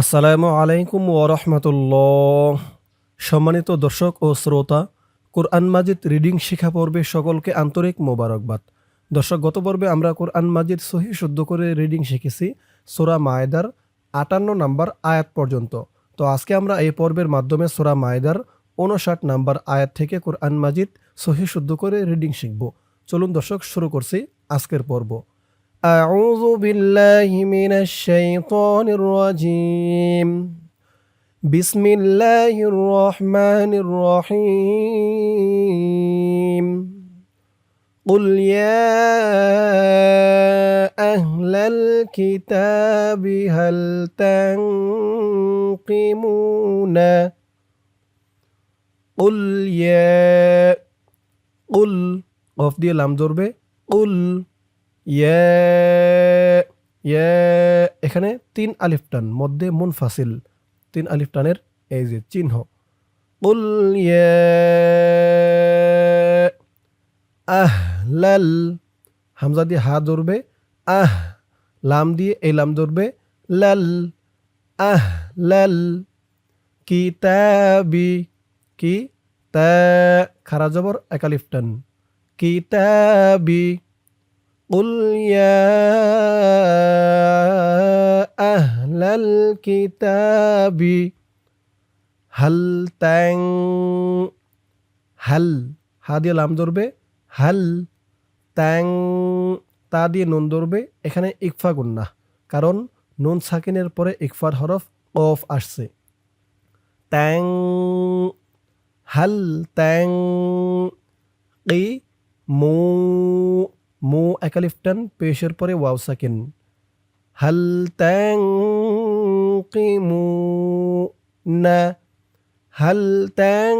আসসালামু আলাইকুম ওরহমতুল্লাহ সম্মানিত দর্শক ও শ্রোতা, কোরআন মাজিদ রিডিং শিখা পর্বে সকলকে আন্তরিক মোবারকবাদ। দর্শক, গত পর্বে আমরা কোরআন মাজিদ সহি শুদ্ধ করে রিডিং শিখেছি, সোরা মায়েদার আটান্ন নাম্বার আয়াত পর্যন্ত। তো আজকে আমরা এই পর্বের মাধ্যমে সোরা মায়েদার উনষাট নাম্বার আয়াত থেকে কোরআন মাজিদ সহি শুদ্ধ করে রিডিং শিখব। চলুন দর্শক, শুরু করছি আজকের পর্ব। أعوذ بالله من الشيطان الرجيم بسم الله الرحمن الرحيم قل يا أهل الكتاب هل تنقمون قل يا قل قف دي لام قل ইয়ে ইয়ে এখানে তিন আলিফ টান, মধ্যে মুনফাসিল। তিন আলিফ টানের এই যে চিহ্ন। উল ইয়ে আহ লাল হামজা দিয়ে হা ধরবে, আহ, লাম দিয়ে এই লাম ধরবে, লাল আহ লাল কি কিতাবি, কি, তা, খারা জবর একালিফ টান, কিতাবি। قل يا أهل الكتاب هل تن هل হা দিয়ে লাম ধরবে হাল ট্যাং তা দিয়ে নুন ধরবে এখানে ইকফা গুন্না কারণ নুন সাকিনের পরে ইকফার হরফ অফ আসছে ট্যাং হাল ট্যাং কি মু মু একালিফ টান পেশের পরে ওয়াও সাকিন হাল ট্যাং কি মু না হাল ট্যাং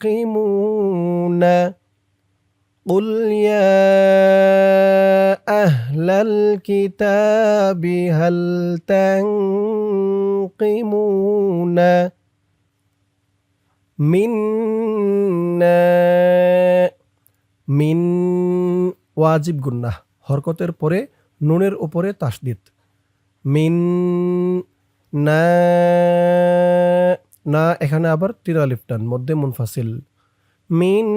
কি মু না قل يا أهل الكتاب هل تنقمون منا মিন ওয়াজিব গুন্না, হরকতের পরে নুনের উপরে তাসদিদ মিন না না, এখানে আবার তিন আলিফ টান মধ্যে মুনফাসিল। মিন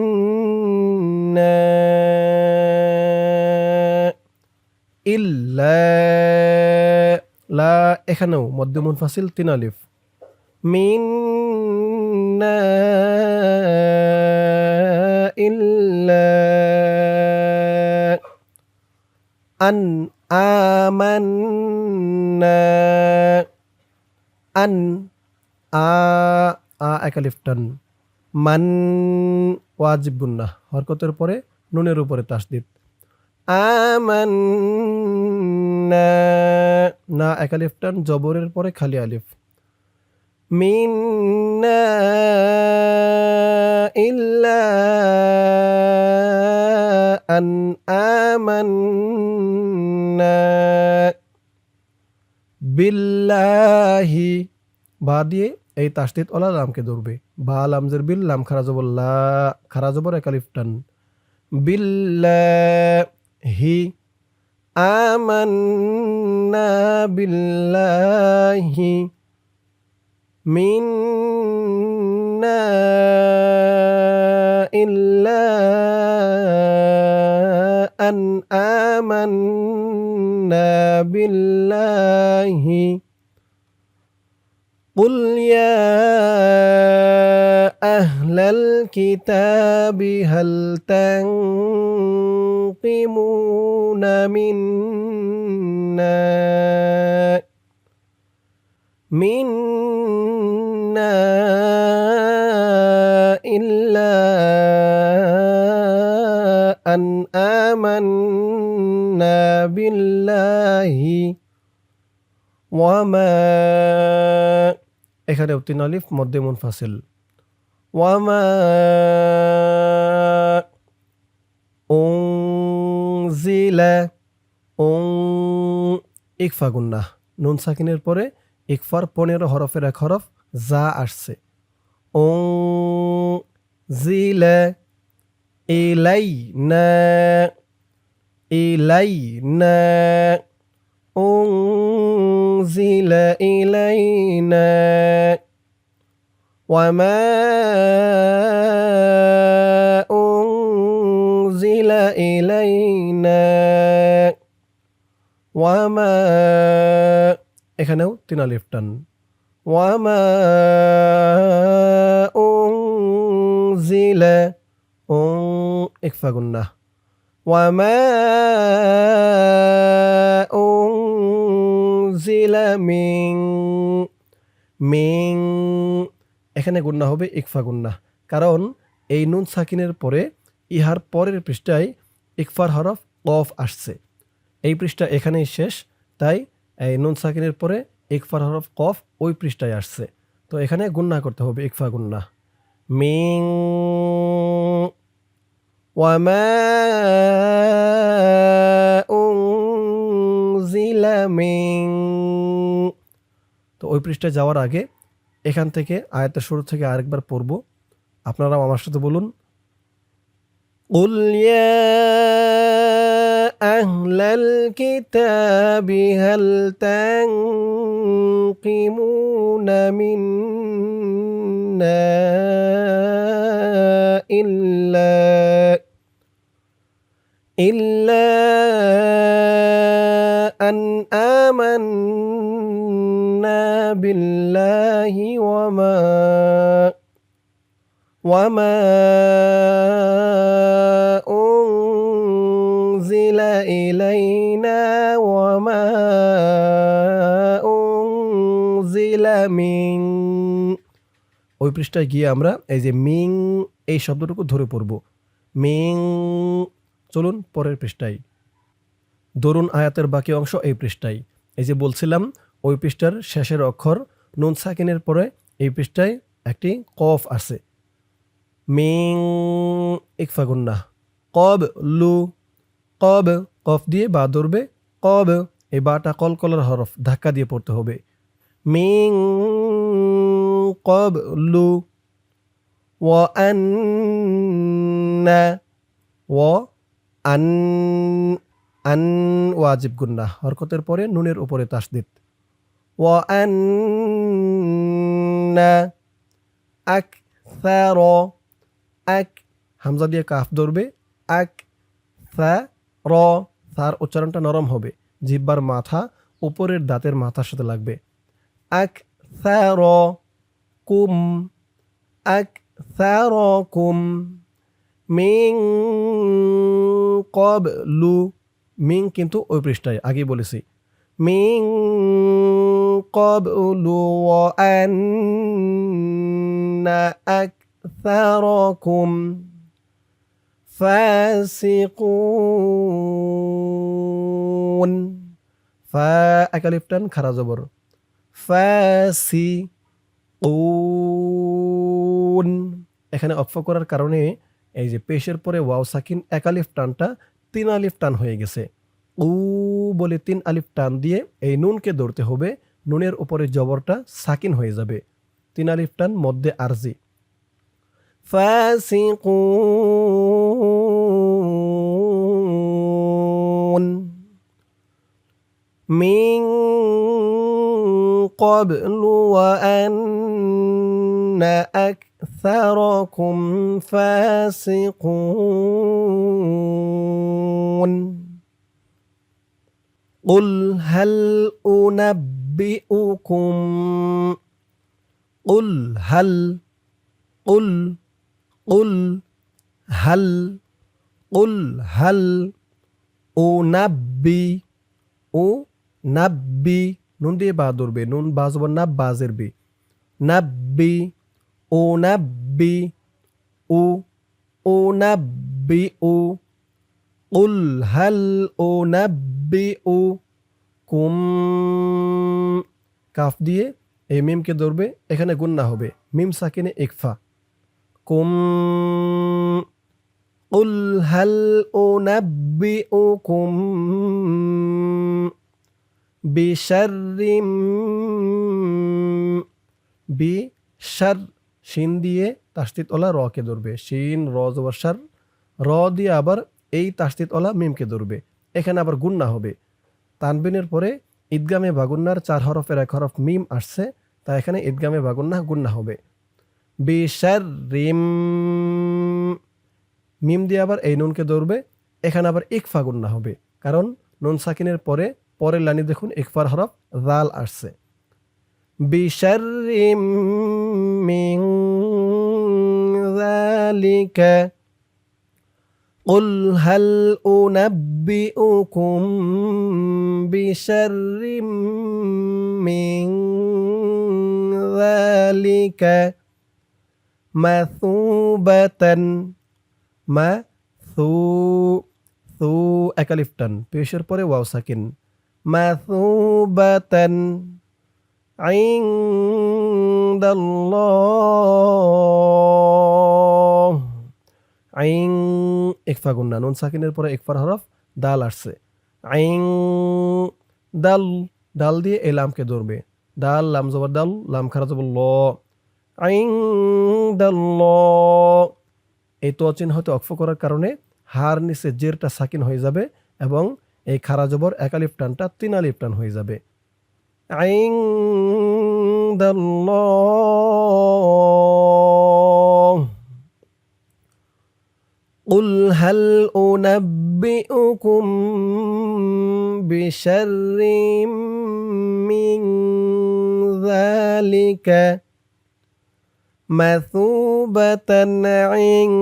লা, এখানেও মধ্যে মুনফাসিল তিন আলিফ। মিন আন আমান্না আন আ আ একালিফটান মান ওয়াজিবুন্না। হরকতের পরে নুনের উপরে তাসদিদ। আমান্না। না একালিফটান জবরের পরে খালি আলিফ। মিন্না ইল্লা أن آمنا বিল্লাহি বা দিয়ে এই তাসদিদ ওলা লামকে ধরবে বা লামজের বিল লাম খারা জবর লা খারা জবর একালিফ টান বিল্লাহি আমান্না বিল্লাহি মিন্না إلا أن آمنا بالله. قل يا أهل الكتاب هل تنقمون منا؟ منا إلا أن آمنا بالله وما এখানে তিন আলিফ মধ্যে মুনফাসিল ওয়ামা উনজিলা উন ইকফা গুন্না নুন সাকিনের পরে ইকফার পনেরো হরফের এক হরফ যা আসছে জিলা ইলাইনা ইলাইনা উন أنزل إلينا وما أنزل إلينا وما এখানেও তিন আলিফ টান ওয়ামা উনজিলা উন ইকফা গুন্না ওয়ামা উনজিলা মিন মিন এখানে গুন্না হবে ইকফা গুন্না কারণ এই নুন সাকিনের পরে ইহার পরের পৃষ্ঠায় ইকফার হরফ কফ আসছে। এই পৃষ্ঠা এখানেই শেষ, তাই এই নুন সাকিনের পরে ইকফার হরফ কফ ওই পৃষ্ঠায় আসছে। তো এখানে গুন্না করতে হবে ইকফা গুন্না মিং ওয়ামা উনজিলা মিং তো ওই পৃষ্ঠায় যাওয়ার আগে এখান থেকে আয়াতের শুরু থেকে আরেকবার পড়ব আপনারাও আমার সাথে বলুন قل يا أهل الكتاب هل تنقمون منا إلا إلا أن آمنا بالله وما وما أنزل إلينا وما أنزل من ওই পৃষ্ঠায় গিয়ে আমরা এই যে মিং এই শব্দটুকু ধরে পড়ব মিং চলুন পরের পৃষ্ঠায়। দরুন আয়াতের বাকি অংশ এই পৃষ্ঠায়। এই যে বলছিলাম, ওই পৃষ্ঠার শেষের অক্ষর নুন সাকিনের পরে এই পৃষ্ঠায় একটি কফ আছে। মিং ইকফা গুন্না। কব লু। কব কফ দিয়ে বা ধরবে। কব এই বাটা কলকলার হরফ ধাক্কা দিয়ে পড়তে হবে। মিং কব লু। ও ও আন আন ওয়াজিব গুন্না, হরকতের পরে নুনের উপরে তাসদিদ। ও আক স্যার এক হামজা দিয়ে কাফ ধরবে এক সা র তার উচ্চারণটা নরম হবে জিব্বার মাথা উপরের দাঁতের মাথার সাথে লাগবে। এক র কুম এক র কুম মিং কব লু মিং কিন্তু ওই পৃষ্ঠায় আগেই বলেছি মিং কব লু আন্না এক أكثركم فاسقون ফা একালিফটান খারা জবর ফাসি কোন এখানে অক্ষ করার কারণে এই যে পেশের পরে ওয়াও সাকিন একালিফ টানটা তিন আলিফ টান হয়ে গেছে উ বলে তিন আলিফ টান দিয়ে এই নুনকে ধরতে হবে নুনের উপরে জবরটা সাকিন হয়ে যাবে তিন আলিফ টান মধ্যে আরজি فاسقون من قبل وأن أكثركم فاسقون قل هل أنبئكم قل هل قل قل هل قل هل أنبي أنبي নুন দিয়ে বা ধরবে নুন বা জবর নাব বাজের বি নাব্বি ও নাব্বি ও ও নাব্বি ও উল হাল ও নাব্বি ও কুম কাফ দিয়ে এই মিমকে ধরবে এখানে গুন্না হবে মিম সাকিনে ইকফা কুম قل هل أنبئكم بشر বিশার শিন দিয়ে তাস্তিত ওলা রকে ধরবে। শিন, র জবর সার, র দিয়ে আবার এই তাস্তিত ওলা মিমকে ধরবে। এখানে আবার গুন্না হবে। তানবিনের পরে ঈদগামে বাগুন্নার চার হরফের এক হরফ মিম আসছে, তা এখানে ঈদগামে বাগুন্না গুন্না হবে। বিশার রিম মিম দিয়ে আবার এই নুনকে ধরবে। এখানে আবার ইকফা গুন্না হবে, কারণ নুন সাকিনের পরে পরের লাইনে দেখুন ইকফার হরফ জাল আসছে। بشر من ذلك قل هل أنبئكم بشر من ذلك مثوبة مثو ثو أكاليفتن بشر بري واو ساكن مثوبة মাথুবাতান ইনদাল্লাহ আইং ইকফা গুন্না নুন সাকিনের পরে ইকফার হরফ দাল আসছে আইং দাল ডাল দিয়ে এই লামকে ধরবে। ডাল লাম ডাল লাম খারা ল। আইং দাল এই তো চিহ্ন হতে অক্ষ করার কারণে হার নিচে জেরটা সাকিন হয়ে যাবে এবং এই খারা জবর একালিফ টানটা তিন টান হয়ে যাবে। আইং قل هل أنبئكم بشر من ذلك مثوبة عند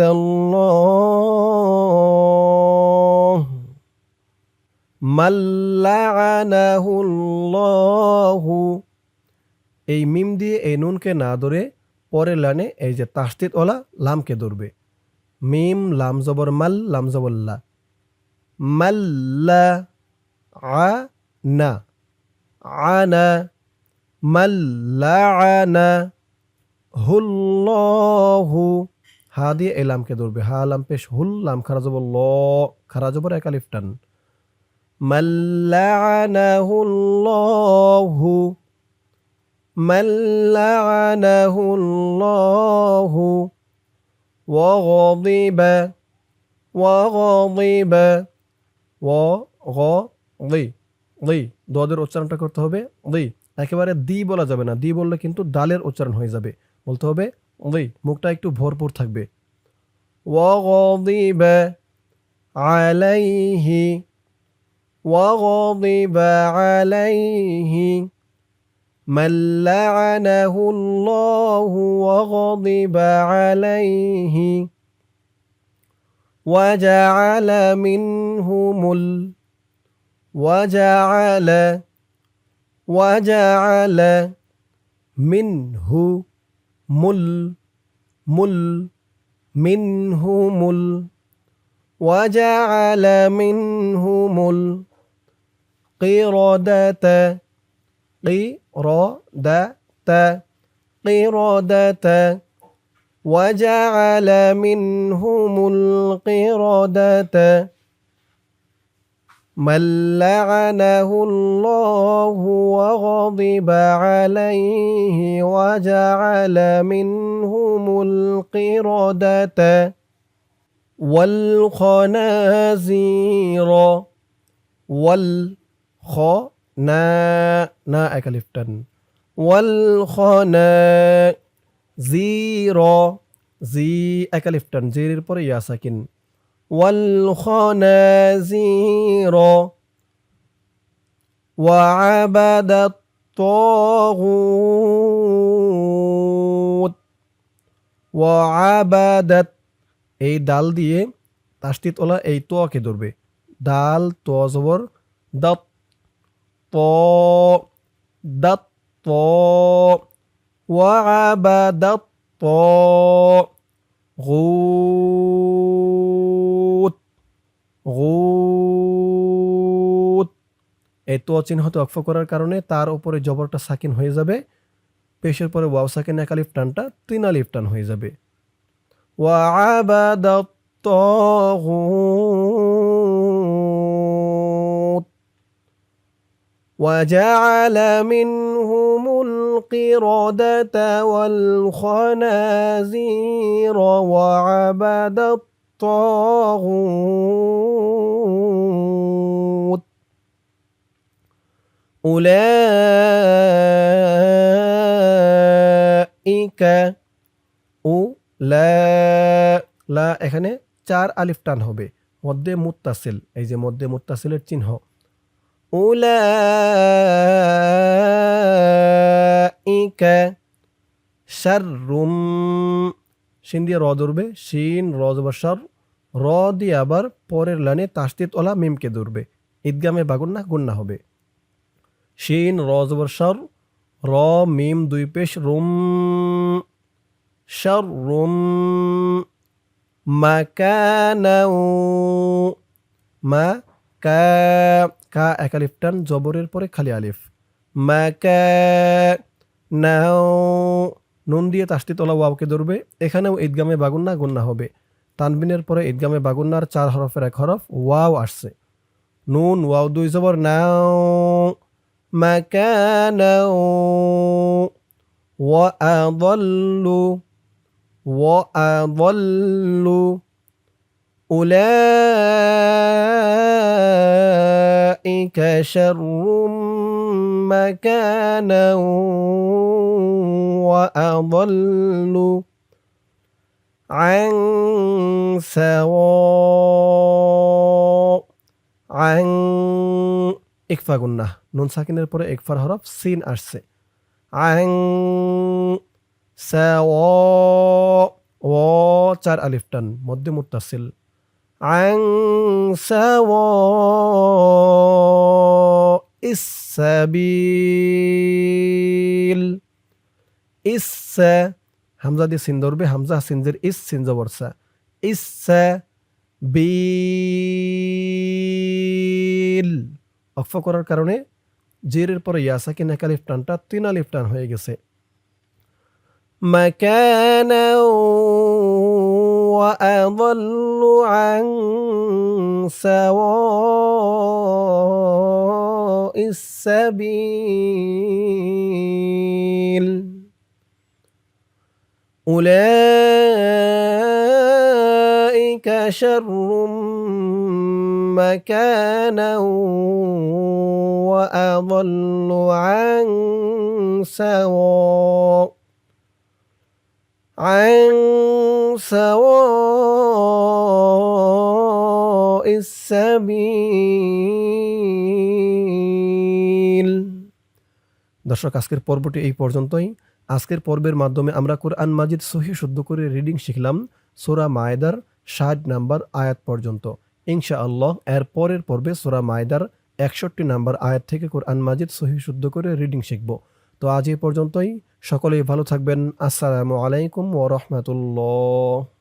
الله؟ মাল্লাহু এই মিম দিয়ে এই নুনকে না ধরে পরে লানে এই যে তাস্তিত ওলা, লামকে ধরবে। মিম, লাম জবর মাল, লাম জবল্লা মাল্লা আ না। আনা মাল্লানা হুল্লহু হা দিয়ে এলামকে ধরবে। হা লাম পেশ, হুল, লাম ল খারাজবর এক আলিফ টান। মাল্লাআনাহুল্লাহু মাল্লাআনাহুল্লাহু وغضب وغضب وغضي ضي দদের উচ্চারণটা করতে হবে ضي একেবারে দি বলা যাবে না দি বললে কিন্তু ডালের উচ্চারণ হয়ে যাবে বলতে হবে ضي মুখটা একটু ভরপুর থাকবে وغضب عليه وغضب عليه من لعنه الله وغضب عليه وجعل منهم ال وجعل وجعل منه مل مل منه مل وجعل منهم القردة قردة. قردة. وجعل منهم القردة. من لعنه الله وغضب عليه وجعل منهم القردة. والخنازير. والخ না না একালিফটান ওয়াল খনা জির জি একালিফটান জির পরে ইয়া সাকিন ওয়াল খনাজির وعبد الطاغوت وعبدت এই ডাল দিয়ে তাস্তিত ওলা এই তোয়াকে ধরবে ডাল তো জবর দাত ط دت ط وعبد الطاغوت غوت এই তো চিহ্নতে অক্ষ করার কারণে তার উপরে জবরটা সাকিন হয়ে যাবে পেশের পরে ওয়াও সাকিন এক আলিফ টানটা তিন আলিফ টান হয়ে যাবে وعبد الطاغوت وجعل منهم القردة والخنازير وعبد الطاغوت উলাইকা উ লা লা এখানে চার আলিফ টান হবে মধ্যে মুত্তাসিল এই যে মধ্যে মুত্তাসিলের চিহ্ন উলাইকা শাররুম। শিন দিয়ে র ধরবে, শিন, র জবর র দিয়ে আবার পরের লাইনে তাস্তিত ওলা মিমকে ধরবে। ঈদগামে বাগুন্না গুন্না হবে। শিন, র জবর শার, র, মিম, দুই পেশ, রুম। শার রুম মাকানাউ মা কা কা এক আলিফ টান, জবরের পরে খালি আলিফ। নাও, নুন দিয়ে তাস্তি তোলা ওয়াওকে ধরবে। এখানেও ঈদগামে বাগুন্না গুন্না হবে। তানবিনের পরে ঈদগামে বাগুন্নার চার হরফের এক হরফ ওয়াও আসছে। নুন, ওয়াও, দুই জবর, নাও। মাকানাও আদল্লু, ওয়া আদল্লু أولئك شر مكانا وأضل عن سواء عن ইকফা গুন্না নুন সাকিনের পরে একফার হরফ সিন আসছে আং সাওয়া ও চার আলিফ টান মধ্যে মুত্তাসিল عن سواء السبيل ইস হামজা দিয়ে সিন ধরবে হামজা সিনজের ইস সিন জবরসা ইস বিল অক্ফ করার কারণে জেরের পরে ইয়াসাকিন এক আলিফ টানটা তিন আলিফ টান হয়ে গেছে مكانا وأضل عن سواء السبيل. أولئك شر مكانا وأضل عن سواء. عن سواء السبيل দর্শক আজকের পর্বটি এই পর্যন্তই আজকের পর্বের মাধ্যমে আমরা কোরআন মাজিদ সহি শুদ্ধ করে রিডিং শিখলাম সোরা মায়দার ষাট নাম্বার আয়াত পর্যন্ত ইনশা আল্লাহ এর পরের পর্বে সোরা মায়দার একষট্টি নাম্বার আয়াত থেকে কোরআন মাজিদ সহি শুদ্ধ করে রিডিং শিখব তো আজ এই পর্যন্তই। সকলেই ভালো থাকবেন। আসসালামু আলাইকুম ও রহমতুল্লাহ।